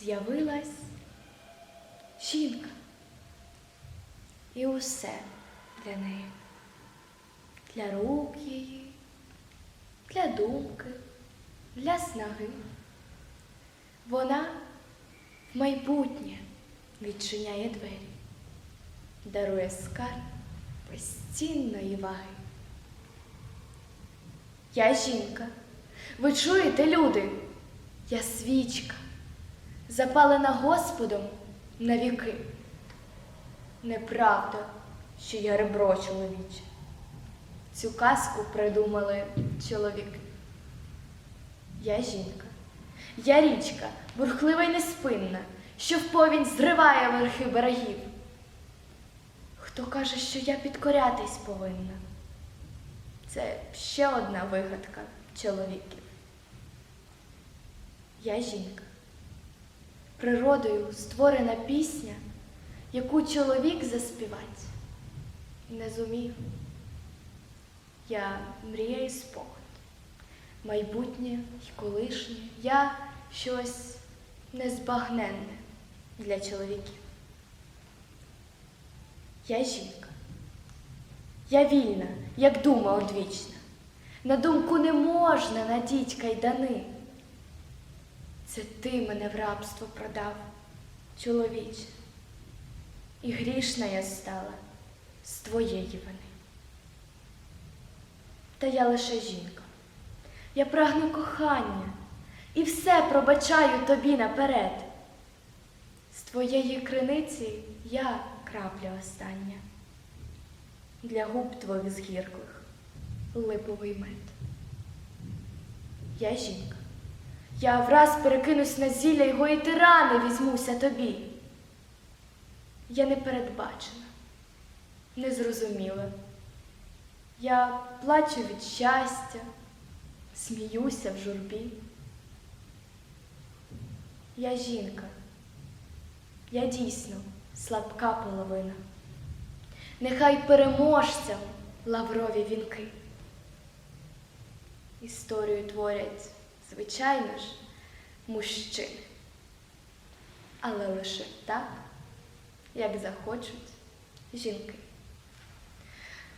з'явилась жінка. І усе для неї. Для рук її, для думки, для снаги. Вона в майбутнє відчиняє двері, дарує скарб безцінної ваги. Я жінка. Ви чуєте, люди? Я свічка, запалена Господом на віки. Неправда, що я ребро чоловіче. Цю казку придумали чоловіки. Я жінка, я річка, бурхлива й неспинна, що в повінь зриває верхи берегів. Хто каже, що я підкорятись повинна? Це ще одна вигадка чоловіків. Я жінка. Природою створена пісня, яку чоловік заспівати не зумів. Я мрія і спогад, майбутнє й колишнє, я щось незбагненне для чоловіків. Я жінка. Я вільна, як дума одвічна. На думку не можна надіть кайдани. Це ти мене в рабство продав, чоловіче. І грішна я стала з твоєї вини. Та я лише жінка. Я прагну кохання і все пробачаю тобі наперед. З твоєї криниці я крапля остання. Для губ твоїх згірклих липовий мед. Я жінка. Я враз перекинусь на зілля його і тирани візьмуся тобі. Я не передбачена, незрозуміла. Я плачу від щастя, сміюся в журбі. Я жінка, я дійсно слабка половина. Нехай переможцям лаврові вінки. Історію творять, звичайно ж, мужчини, але лише так, як захочуть жінки.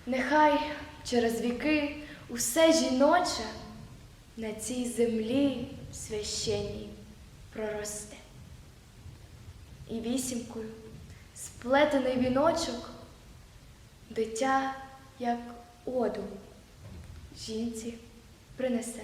Нехай через віки усе жіноче на цій землі священній проросте. І вісімкою сплетений віночок, дитя, як оду, жінці принесе.